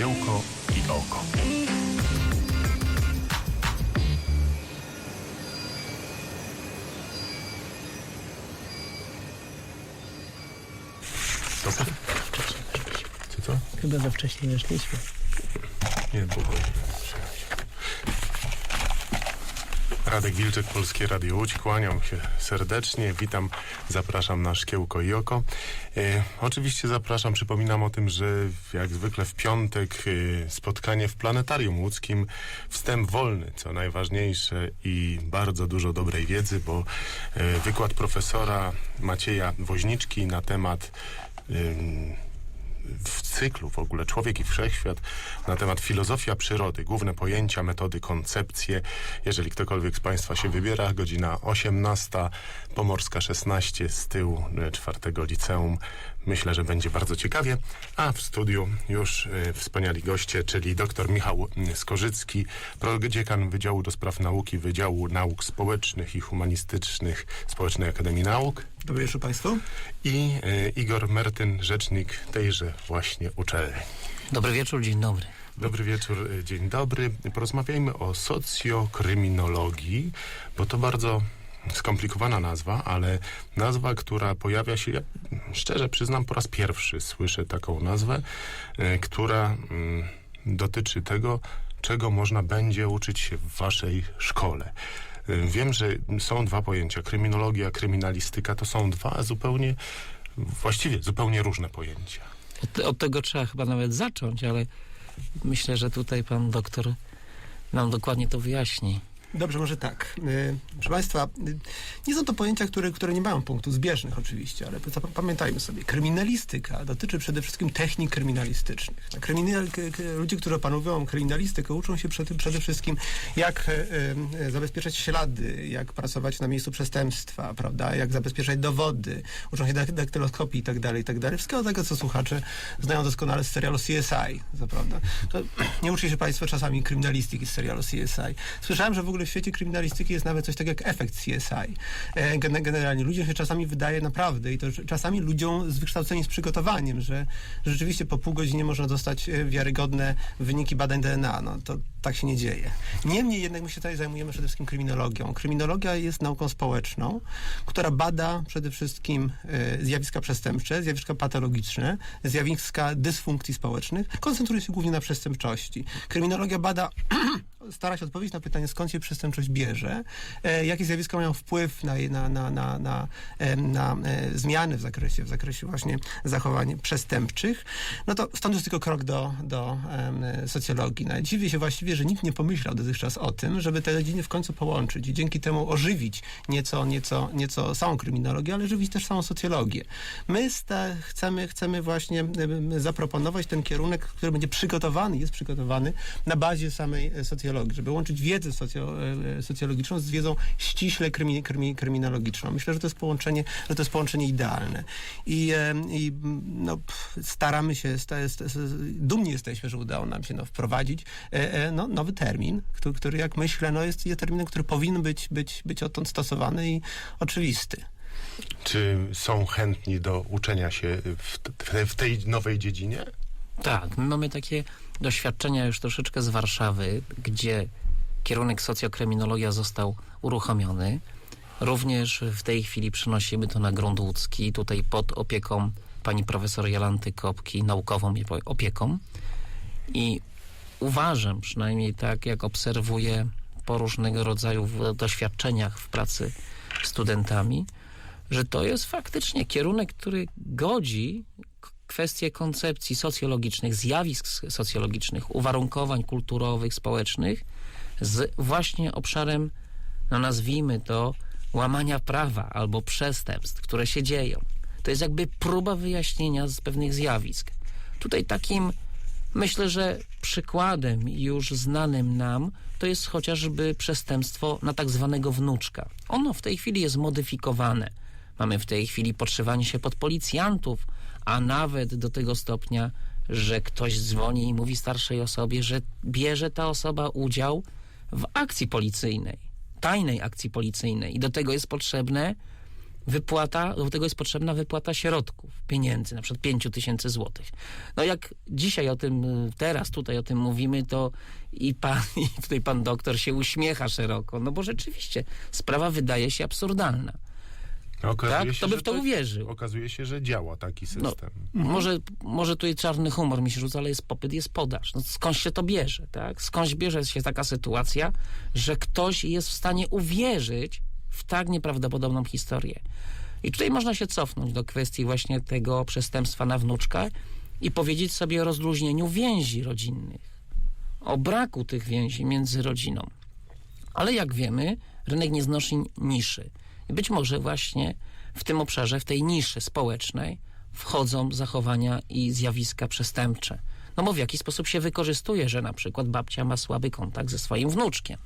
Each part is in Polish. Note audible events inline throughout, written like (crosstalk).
Szkiełko i oko. To co? Co co? Chyba za wcześnie weszliśmy. Nie, spokojnie. Radek Wilczek, Polskie Radio Łódź. Kłaniam się serdecznie. Witam, zapraszam na Szkiełko i Oko. E, oczywiście zapraszam, przypominam o tym, że jak zwykle w piątek e, spotkanie w Planetarium Łódzkim. Wstęp wolny, co najważniejsze i bardzo dużo dobrej wiedzy, bo e, wykład profesora Macieja Woźniczki na temat w cyklu w ogóle Człowiek i Wszechświat na temat filozofia przyrody, główne pojęcia, metody, koncepcje. Jeżeli ktokolwiek z Państwa się wybiera, godzina 18, Pomorska 16 z tyłu e, czwartego liceum. Myślę, że będzie bardzo ciekawie. A w studiu już e, wspaniali goście, czyli dr Michał Skorzycki, prodziekan Wydziału do Spraw Nauki, Wydziału Nauk Społecznych i Humanistycznych Społecznej Akademii Nauk Dobry wieczór Państwu. i e, Igor Mertyn, rzecznik tejże właśnie uczelni. Dobry wieczór, dzień dobry. Dobry wieczór, e, dzień dobry. Porozmawiajmy o socjokryminologii, bo to bardzo skomplikowana nazwa, ale nazwa, która pojawia się, ja szczerze przyznam, po raz pierwszy słyszę taką nazwę, e, która mm, dotyczy tego, czego można będzie uczyć się w waszej szkole. E, Wiem, że są dwa pojęcia. Kryminologia, kryminalistyka to są dwa zupełnie, właściwie zupełnie różne pojęcia. Od, od tego trzeba chyba nawet zacząć, ale myślę, że tutaj pan doktor nam dokładnie to wyjaśni. Dobrze, może tak. Y, Proszę Państwa, y, nie są to pojęcia, które, które nie mają punktów zbieżnych oczywiście, ale pamiętajmy sobie, kryminalistyka dotyczy przede wszystkim technik kryminalistycznych. Na Kryminal, ludzie, którzy opanowyją kryminalistykę, uczą się przede, przede wszystkim, jak e, e, zabezpieczać ślady, jak pracować na miejscu przestępstwa, prawda, jak zabezpieczać dowody, uczą się dak- daktyloskopii i tak tak dalej. Wszystkiego tego, co słuchacze znają doskonale z serialu CSI, co prawda. To (clears throat) nie uczy się Państwo czasami kryminalistyki z serialu CSI. Słyszałem, że w ogóle w świecie kryminalistyki jest nawet coś takiego jak efekt CSI. E, gen- Generalnie ludziom się czasami wydaje naprawdę i to czasami ludziom z wykształceniem, z przygotowaniem, że rzeczywiście po pół godziny można dostać e, wiarygodne wyniki badań DNA. No to tak się nie dzieje. Niemniej jednak my się tutaj zajmujemy przede wszystkim kryminologią. Kryminologia jest nauką społeczną, która bada przede wszystkim e, zjawiska przestępcze, zjawiska patologiczne, zjawiska dysfunkcji społecznych. Koncentruje się głównie na przestępczości. Kryminologia bada (clears throat) stara się odpowiedzieć na pytanie, skąd się przestępczość bierze, e, jakie zjawiska mają wpływ na, na, na, na, na, em, na e, zmiany w zakresie, w zakresie właśnie zachowań przestępczych, no to stąd jest tylko krok do, do e, socjologii. No, dziwię się właściwie, że nikt nie pomyślał dotychczas o tym, żeby te dziedziny w końcu połączyć i dzięki temu ożywić nieco, nieco, nieco samą kryminologię, ale ożywić też samą socjologię. My chcemy, chcemy właśnie zaproponować ten kierunek, który będzie przygotowany, jest przygotowany na bazie samej e, socjologii, żeby łączyć wiedzę socjo, e, socjologiczną z wiedzą ściśle krymi, krymi, kryminologiczną. Myślę, że to jest połączenie, że to jest połączenie idealne. I, e, i m, no, staramy się, sta, sta, dumni jesteśmy, że udało nam się no, wprowadzić e, no, nowy termin, który, który jak myślę, no, jest, jest terminem, który powinien być, być, być odtąd stosowany i oczywisty. Czy są chętni do uczenia się w, te, w tej nowej dziedzinie? Tak, my mamy takie doświadczenia już troszeczkę z Warszawy, gdzie kierunek socjokryminologia został uruchomiony. Również w tej chwili przenosimy to na grunt łódzki, tutaj pod opieką pani profesor Jolanty Kopki, naukową opie- opieką. I uważam, przynajmniej tak jak obserwuję po różnego rodzaju doświadczeniach w pracy z studentami, że to jest faktycznie kierunek, który godzi kwestie koncepcji socjologicznych, zjawisk socjologicznych, uwarunkowań kulturowych, społecznych z właśnie obszarem, no nazwijmy to, łamania prawa albo przestępstw, które się dzieją. To jest jakby próba wyjaśnienia z pewnych zjawisk. Tutaj takim Myślę, że przykładem już znanym nam to jest chociażby przestępstwo na tak zwanego wnuczka. Ono w tej chwili jest modyfikowane. Mamy w tej chwili podszywanie się pod policjantów, a nawet do tego stopnia, że ktoś dzwoni i mówi starszej osobie, że bierze ta osoba udział w akcji policyjnej, tajnej akcji policyjnej. I do tego jest potrzebne wypłata, do tego jest potrzebna wypłata środków, pieniędzy, na przykład 5 tysięcy złotych. No jak dzisiaj o tym, teraz tutaj o tym mówimy, to i pan, i tutaj pan doktor się uśmiecha szeroko, no bo rzeczywiście sprawa wydaje się absurdalna. Okazuje Tak? się, To by w to uwierzył. Okazuje się, że działa taki system. Może, może tutaj czarny humor mi się rzuca, ale jest popyt, jest podaż. No skąd się to bierze, tak? Skąd bierze się taka sytuacja, że ktoś jest w stanie uwierzyć w tak nieprawdopodobną historię. I tutaj można się cofnąć do kwestii właśnie tego przestępstwa na wnuczka i powiedzieć sobie o rozluźnieniu więzi rodzinnych, o braku tych więzi między rodziną. Ale jak wiemy, rynek nie znosi niszy. I być może właśnie w tym obszarze, w tej niszy społecznej wchodzą zachowania i zjawiska przestępcze. No bo w jaki sposób się wykorzystuje, że na przykład babcia ma słaby kontakt ze swoim wnuczkiem.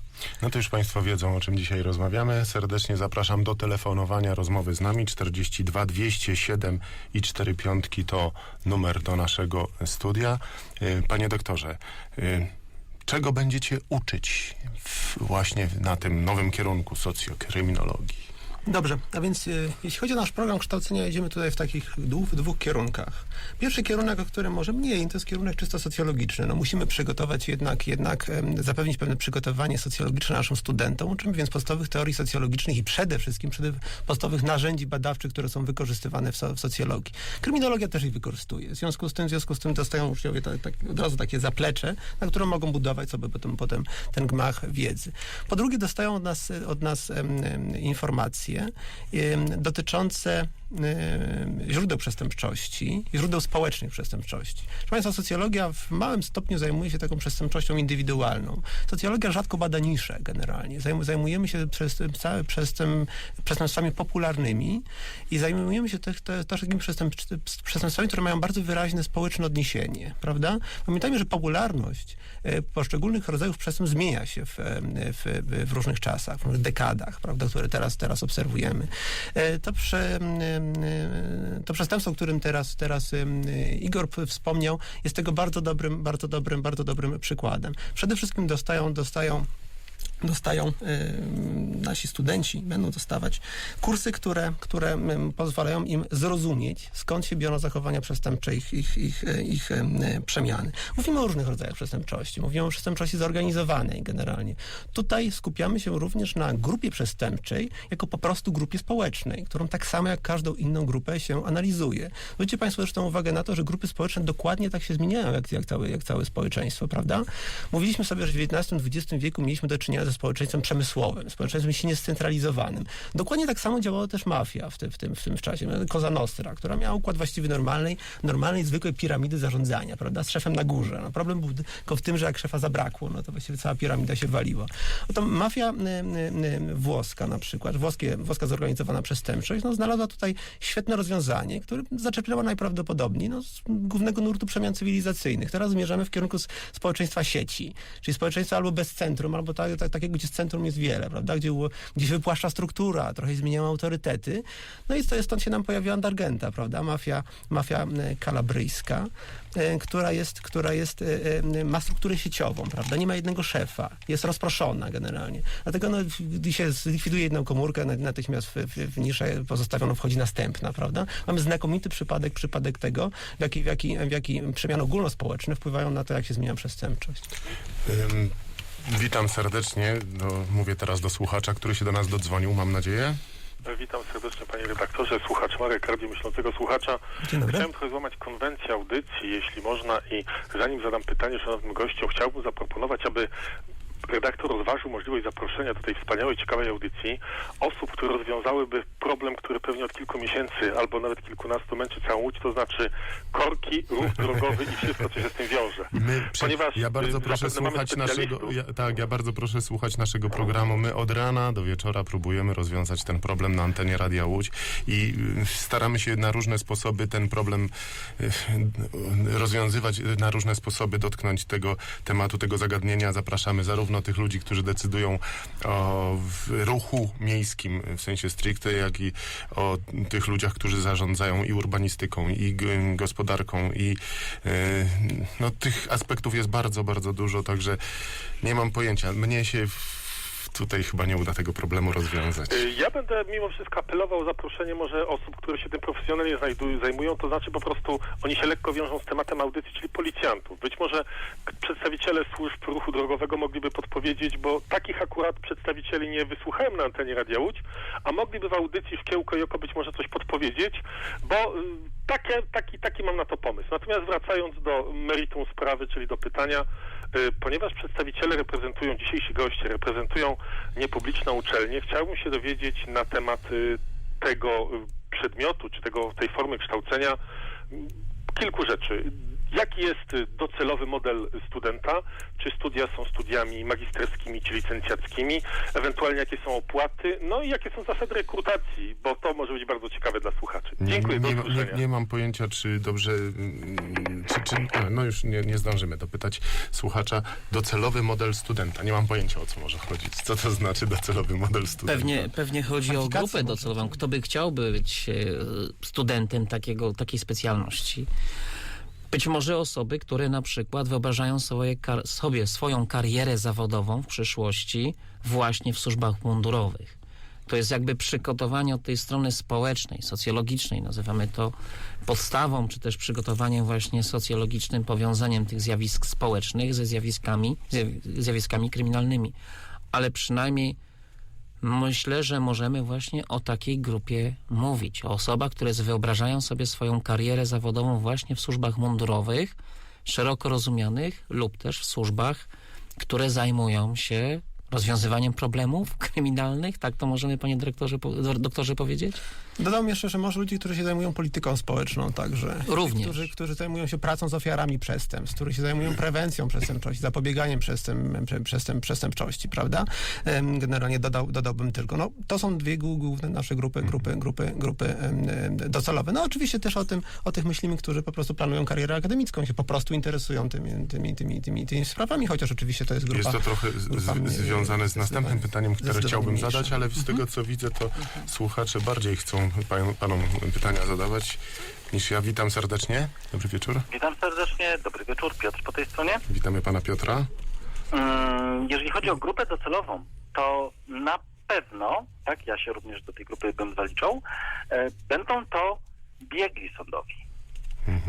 No to już Państwo wiedzą, o czym dzisiaj rozmawiamy. Serdecznie zapraszam do telefonowania, rozmowy z nami. 42 207 i 4 piątki to numer do naszego studia. Y, Panie doktorze, y, czego będziecie uczyć właśnie na tym nowym kierunku socjokryminologii? Dobrze, a więc y, jeśli chodzi o nasz program kształcenia, jedziemy tutaj w takich dwóch, dwóch kierunkach. Pierwszy kierunek, o którym może mniej, to jest kierunek czysto socjologiczny. No, musimy przygotować jednak, jednak zapewnić pewne przygotowanie socjologiczne naszym studentom, uczymy więc podstawowych teorii socjologicznych i przede wszystkim przede podstawowych narzędzi badawczych, które są wykorzystywane w, so, w socjologii. Kryminologia też ich wykorzystuje. W związku z tym, w związku z tym dostają uczniowie tak, tak, od razu takie zaplecze, na którym mogą budować sobie potem, potem ten gmach wiedzy. Po drugie, dostają od nas, od nas em, em, informacje dotyczące źródeł przestępczości, źródeł społecznych przestępczości. Proszę Państwa, socjologia w małym stopniu zajmuje się taką przestępczością indywidualną. Socjologia rzadko bada nisze generalnie. Zajm- Zajmujemy się przestępstwami popularnymi i zajmujemy się też, też, takimi przestęp- przestępstwami, które mają bardzo wyraźne społeczne odniesienie, prawda? Pamiętajmy, że popularność e, poszczególnych rodzajów przestępstw zmienia się w, w, w różnych czasach, w różnych dekadach, prawda, które teraz, teraz obserwujemy. E, To, prze, m, m, to przestępstwo, o którym teraz, teraz Igor wspomniał, jest tego bardzo dobrym, bardzo dobrym, bardzo dobrym przykładem. Przede wszystkim dostają, dostają dostają em, nasi studenci, będą dostawać kursy, które, które pozwalają im zrozumieć, skąd się biorą zachowania przestępcze, ich, ich, ich, e, ich e, przemiany. Mówimy o różnych rodzajach przestępczości. Mówimy o przestępczości zorganizowanej generalnie. Tutaj skupiamy się również na grupie przestępczej, jako po prostu grupie społecznej, którą tak samo jak każdą inną grupę się analizuje. Zwróćcie Państwo zresztą uwagę na to, że grupy społeczne dokładnie tak się zmieniają, jak, jak, całe, jak całe społeczeństwo, prawda? Mówiliśmy sobie, że w XIX-XX wieku mieliśmy do czynienia ze społeczeństwem przemysłowym, społeczeństwem silnie scentralizowanym. Dokładnie tak samo działała też mafia w, tym w, tym, w tym czasie. Koza Nostra, która miała układ właściwie normalnej, normalnej, zwykłej piramidy zarządzania, prawda? Z szefem na górze. No, problem był tylko w tym, że jak szefa zabrakło, no to właściwie cała piramida się waliła. Oto mafia y, y, y, włoska na przykład, włoskie, włoska zorganizowana przestępczość, no, znalazła tutaj świetne rozwiązanie, które zaczerpnęła najprawdopodobniej no, z głównego nurtu przemian cywilizacyjnych. Teraz zmierzamy w kierunku społeczeństwa sieci, czyli społeczeństwa albo bez centrum, albo tak, tak, takiego, gdzie z centrum jest wiele, prawda? Gdzie, gdzie się wypłaszcza struktura, trochę zmieniają autorytety. No i to, stąd się nam pojawiła Andargenta, prawda? Mafia, mafia kalabryjska, e, która jest, która jest, e, e, ma strukturę sieciową, prawda? Nie ma jednego szefa, jest rozproszona generalnie. Dlatego no, gdy się zlikwiduje jedną komórkę, na- natychmiast w, w, w niszę pozostawioną wchodzi następna, prawda? Mamy znakomity przypadek, przypadek tego, w jaki, w jaki, w jaki przemiany ogólnospołeczne wpływają na to, jak się zmienia przestępczość. Ym, witam serdecznie. No, mówię teraz do słuchacza, który się do nas dodzwonił, mam nadzieję. Witam serdecznie panie redaktorze, słuchacz Marek, Radio Myślącego Słuchacza. Dzień dobry. Chciałem trochę złamać konwencję audycji, jeśli można i zanim zadam pytanie szanownym gościom, chciałbym zaproponować, aby redaktor rozważył możliwość zaproszenia do tej wspaniałej, ciekawej audycji osób, które rozwiązałyby problem, który pewnie od kilku miesięcy albo nawet kilkunastu męczy całą Łódź, to znaczy korki, ruch (laughs) drogowy i wszystko, co się z tym wiąże. My, Ponieważ, ja bardzo y, proszę słuchać naszego, ja, tak, ja bardzo proszę słuchać naszego programu. My od rana do wieczora próbujemy rozwiązać ten problem na antenie Radia Łódź i y, staramy się na różne sposoby ten problem y, rozwiązywać, na różne sposoby dotknąć tego tematu, tego zagadnienia. Zapraszamy zarówno tych ludzi, którzy decydują o ruchu miejskim w sensie stricte, jak i o tych ludziach, którzy zarządzają i urbanistyką, i gospodarką, i y, no, tych aspektów jest bardzo, bardzo dużo, także nie mam pojęcia. Mnie się tutaj chyba nie uda tego problemu rozwiązać. Y, Ja będę mimo wszystko apelował o zaproszenie może osób, które się tym profesjonalnie znajdują, zajmują, to znaczy po prostu oni się lekko wiążą z tematem audycji, czyli policjantów. Być może przedstawiciele służb ruchu drogowego mogliby podpowiedzieć, bo takich akurat przedstawicieli nie wysłuchałem na antenie Radia Łódź, a mogliby w audycji Szkiełko i Oko być może coś podpowiedzieć, bo y, takie, taki, taki mam na to pomysł. Natomiast wracając do meritum sprawy, czyli do pytania, ponieważ przedstawiciele reprezentują, dzisiejsi goście reprezentują niepubliczną uczelnię, chciałbym się dowiedzieć na temat y, tego y, przedmiotu, czy tego, tej formy kształcenia y, kilku rzeczy. Jaki jest y, docelowy model studenta? Czy studia są studiami magisterskimi czy licencjackimi? Ewentualnie jakie są opłaty? No i jakie są zasady rekrutacji? Bo to może być bardzo ciekawe dla słuchaczy. Dziękuję, nie, nie, nie mam pojęcia, czy dobrze, mm, czy, czy, no już nie, nie zdążymy dopytać słuchacza, docelowy model studenta. Nie mam pojęcia, o co może chodzić. Co to znaczy docelowy model studenta? Pewnie, pewnie chodzi o grupę docelową. Kto by chciał być e, studentem takiego, takiej specjalności? Być może osoby, które na przykład wyobrażają swoje, kar- sobie swoją karierę zawodową w przyszłości właśnie w służbach mundurowych. To jest jakby przygotowanie od tej strony społecznej, socjologicznej, nazywamy to podstawą, czy też przygotowaniem właśnie socjologicznym, powiązaniem tych zjawisk społecznych ze zjawiskami, zjaw- zjawiskami kryminalnymi. Ale przynajmniej Myślę, że możemy właśnie o takiej grupie mówić. O osobach, które wyobrażają sobie swoją karierę zawodową właśnie w służbach mundurowych, szeroko rozumianych, lub też w służbach, które zajmują się rozwiązywaniem problemów (laughs) kryminalnych. Tak to możemy, panie dyrektorze, doktorze, powiedzieć? Dodam jeszcze, że może ludzi, którzy się zajmują polityką społeczną także. Również. Którzy, którzy zajmują się pracą z ofiarami przestępstw, którzy się zajmują prewencją przestępczości, zapobieganiem przestęp, prze- przestęp, przestępczości, prawda? Generalnie dodał, dodałbym tylko. No, to są dwie głó- główne nasze grupy, grupy, grupy, grupy em, docelowe. No oczywiście też o tym, o tych myślimy, którzy po prostu planują karierę akademicką, się po prostu interesują tymi, tymi, tymi, tymi, tymi sprawami, chociaż oczywiście to jest grupa... Jest to trochę z, grupa z, związane z następnym pytaniem, które chciałbym zadać, ale z tego co widzę, to słuchacze bardziej chcą pan, panom pytania zadawać niż ja. Witam serdecznie. Dobry wieczór. Witam serdecznie, dobry wieczór, Piotr po tej stronie. Witamy pana Piotra. Mm, Jeżeli chodzi o grupę docelową, to na pewno, tak, ja się również do tej grupy bym zaliczał, e, będą to biegli sądowi.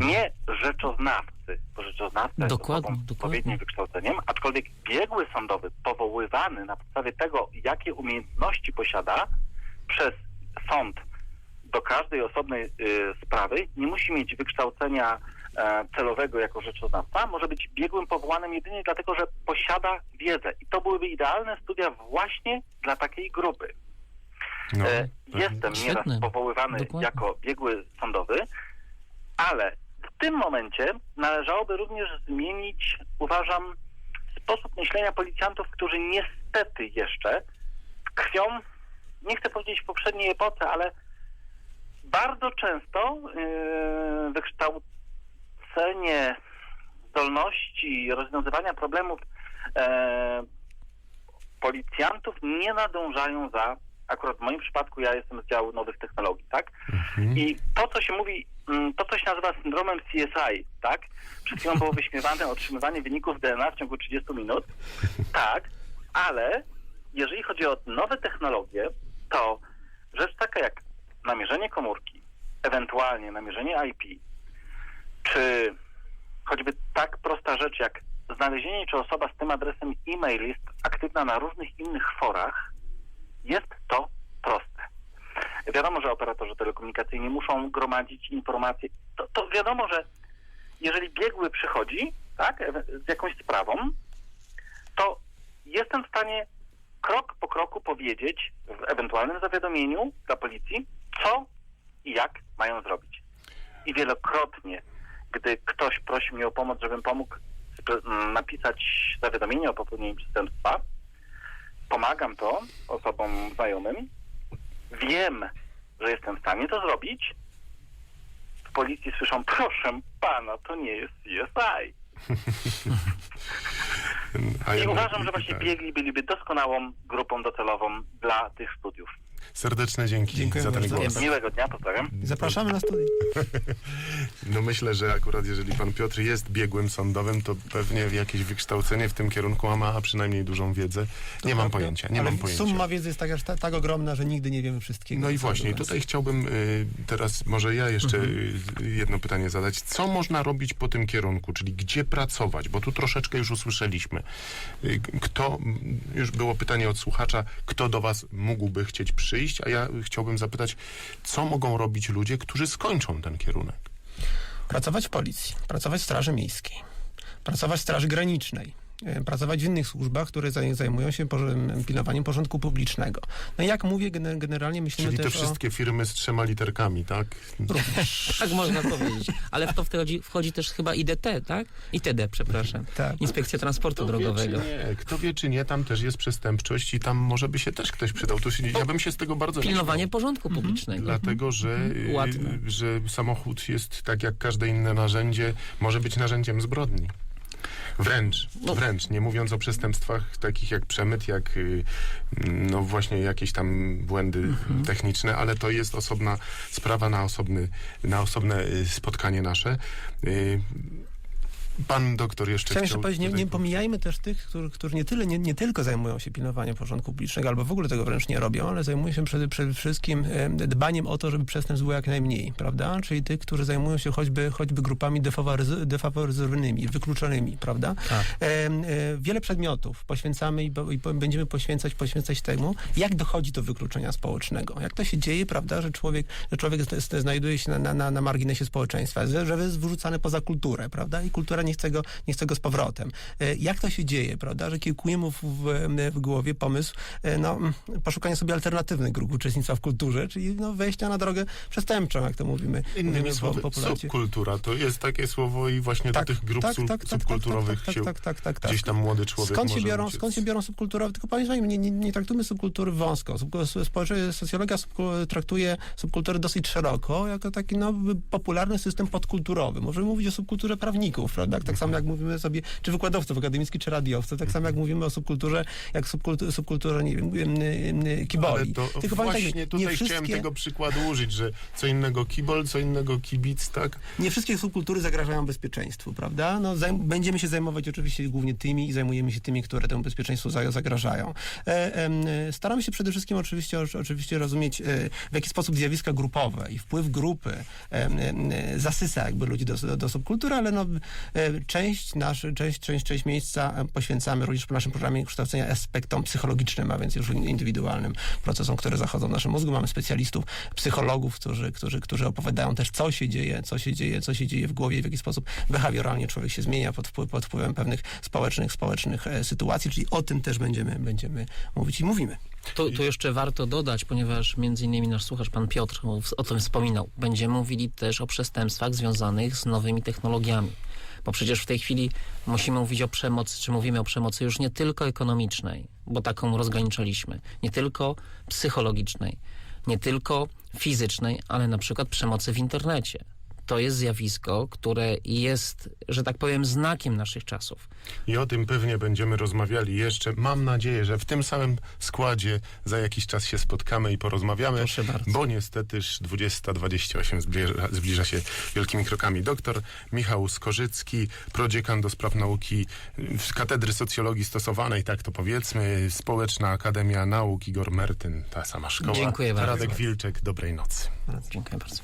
Nie rzeczoznawcy, bo rzeczoznawca dokładnie. odpowiednim wykształceniem, aczkolwiek biegły sądowy powoływany na podstawie tego, jakie umiejętności posiada przez sąd do każdej osobnej y, sprawy, nie musi mieć wykształcenia e, celowego jako rzeczoznawca, może być biegłym powołanym jedynie dlatego, że posiada wiedzę. I to byłyby idealne studia właśnie dla takiej grupy. No, E, Jestem Świetne. nieraz powoływany Dokładnie. jako biegły sądowy, ale w tym momencie należałoby również zmienić, uważam, sposób myślenia policjantów, którzy niestety jeszcze tkwią, nie chcę powiedzieć w poprzedniej epoce, ale bardzo często yy, wykształcenie zdolności rozwiązywania problemów e, policjantów nie nadążają za, akurat w moim przypadku ja jestem z działu nowych technologii, tak? Mhm. I to, co się mówi, mm, to, co się nazywa syndromem CSI, tak? Przed chwilą było wyśmiewane (laughs) otrzymywanie wyników DNA w ciągu 30 minut, tak, ale jeżeli chodzi o nowe technologie, to rzecz taka jak namierzenie komórki, ewentualnie namierzenie IP, czy choćby tak prosta rzecz jak znalezienie, czy osoba z tym adresem e-mail jest aktywna na różnych innych forach, jest to proste. Wiadomo, że operatorzy telekomunikacyjni muszą gromadzić informacje. To, to wiadomo, że jeżeli biegły przychodzi tak, z jakąś sprawą, to jestem w stanie krok po kroku powiedzieć w ewentualnym zawiadomieniu dla policji, co i jak mają zrobić. I wielokrotnie, gdy ktoś prosi mnie o pomoc, żebym pomógł spre- m, napisać zawiadomienie o popełnieniu przestępstwa, pomagam to osobom znajomym, wiem, że jestem w stanie to zrobić. W policji słyszą, (laughs) proszę pana, to nie jest CSI. I uważam, że właśnie biegli byliby doskonałą grupą docelową dla tych studiów. Serdeczne dzięki Dziękuję za ten bardzo. głos. Miłego dnia, pozdrawiam. Zapraszamy na studia. (laughs) No myślę, że akurat jeżeli pan Piotr jest biegłym sądowym, to pewnie jakieś wykształcenie w tym kierunku a ma, a przynajmniej dużą wiedzę. Nie mam Prawda? pojęcia, nie Ale mam pojęcia. Summa wiedzy jest tak, aż ta, tak ogromna, że nigdy nie wiemy wszystkiego. No i właśnie, tutaj chciałbym y, teraz może ja jeszcze Mhm. y, jedno pytanie zadać. Co można robić po tym kierunku, czyli gdzie pracować? Bo tu troszeczkę już usłyszeliśmy. Y, kto, już było pytanie od słuchacza, kto do was mógłby chcieć przyjść, a ja chciałbym zapytać, co mogą robić ludzie, którzy skończą ten kierunek? Pracować w policji, pracować w Straży Miejskiej, pracować w Straży Granicznej, pracować w innych służbach, które zaj- zajmują się pilnowaniem porządku publicznego. No i jak mówię, gener- generalnie myślimy Czyli te też o... wszystkie firmy z trzema literkami, tak? (laughs) Tak można powiedzieć. Ale w to wchodzi, wchodzi też chyba IDT, tak? ITD, przepraszam. Tak. Inspekcja Transportu Kto wie, Drogowego. czy nie, kto wie, czy nie, tam też jest przestępczość i tam może by się też ktoś przydał. To się, ja bym się z tego bardzo nie Pilnowanie porządku publicznego. Dlatego, że, y, Ładne. że samochód jest tak jak każde inne narzędzie, może być narzędziem zbrodni. Wręcz, No. wręcz, nie mówiąc o przestępstwach takich jak przemyt, jak y, no właśnie jakieś tam błędy Mhm. techniczne, ale to jest osobna sprawa na, osobny, na osobne y, spotkanie nasze. Pan doktor jeszcze Chciałem jeszcze powiedzieć, nie, nie pomijajmy też tych, którzy, którzy nie, tyle, nie, nie tylko zajmują się pilnowaniem porządku publicznego, albo w ogóle tego wręcz nie robią, ale zajmują się przede, przede wszystkim e, dbaniem o to, żeby przestępstw było jak najmniej, prawda? Czyli tych, którzy zajmują się choćby, choćby grupami defaworyz- defaworyzowanymi, wykluczonymi, prawda? Tak. E, e, wiele przedmiotów poświęcamy i, i będziemy poświęcać, poświęcać temu, jak dochodzi do wykluczenia społecznego. Jak to się dzieje, prawda, że człowiek, że człowiek znajduje się na, na, na, na marginesie społeczeństwa, że, że jest wyrzucany poza kulturę, prawda, i kultura nie chce go, nie go z powrotem. E, Jak to się dzieje, prawda, że kiełkuje mu w, w, głowie pomysł, e, no, mm, poszukania sobie alternatywnych grup uczestnictwa w kulturze, czyli no, wejścia na drogę przestępczą, jak to mówimy, Innymi mówimy słowy, subkultura to jest takie słowo i właśnie do tych grup subkulturowych tak, się tak, tak, tak, tak. gdzieś tam młody człowiek Skąd się, biorą, skąd się biorą subkulturowe? Tylko pamiętajmy, nie, nie, nie traktujmy subkultury wąsko. Socjologia traktuje subkulturę dosyć szeroko, jako taki no, popularny system podkulturowy. Możemy mówić o subkulturze prawników, prawda? Tak samo jak mówimy sobie, czy wykładowców akademickich, czy radiowców, tak samo jak mówimy o subkulturze, jak subkulturze, subkulturze nie wiem, em, em, kiboli. Ale to Tylko właśnie pamiętajmy, tutaj nie chciałem wszystkie, tego przykładu użyć, że co innego kibol, co innego kibic, tak? nie wszystkie subkultury zagrażają bezpieczeństwu, prawda? No, będziemy się zajmować oczywiście głównie tymi i zajmujemy się tymi, które temu bezpieczeństwu za- zagrażają. E, e, staramy się przede wszystkim oczywiście, oczywiście rozumieć, e, w jaki sposób zjawiska grupowe i wpływ grupy zasysa jakby ludzi do, do subkultury, ale no, e, część, nasz, część, część, część miejsca poświęcamy również w naszym programie kształcenia aspektom psychologicznym, a więc już indywidualnym procesom, które zachodzą w naszym mózgu. Mamy specjalistów, psychologów, którzy, którzy, którzy opowiadają też, co się dzieje, co się dzieje, co się dzieje w głowie, w jaki sposób behawioralnie człowiek się zmienia pod, wpływ, pod wpływem pewnych społecznych, społecznych e, sytuacji, czyli o tym też będziemy, będziemy mówić i mówimy. Tu, tu jeszcze warto dodać, ponieważ między innymi nasz słuchacz, pan Piotr, o tym wspominał. Będziemy mówili też o przestępstwach związanych z nowymi technologiami. Bo przecież w tej chwili musimy mówić o przemocy, czy mówimy o przemocy już nie tylko ekonomicznej, bo taką rozgraniczaliśmy, nie tylko psychologicznej, nie tylko fizycznej, ale na przykład przemocy w internecie. To jest zjawisko, które jest, że tak powiem, znakiem naszych czasów. I o tym pewnie będziemy rozmawiali jeszcze. Mam nadzieję, że w tym samym składzie za jakiś czas się spotkamy i porozmawiamy, Proszę bardzo. bo niestetyż 2028 zbliża, zbliża się wielkimi krokami. Doktor Michał Skorzycki, prodziekan do spraw nauki z Katedry Socjologii Stosowanej, tak to powiedzmy, Społeczna Akademia Nauk, Igor Mertyn, ta sama szkoła. Dziękuję bardzo. Radek Wilczek, dobrej nocy. Dziękuję bardzo.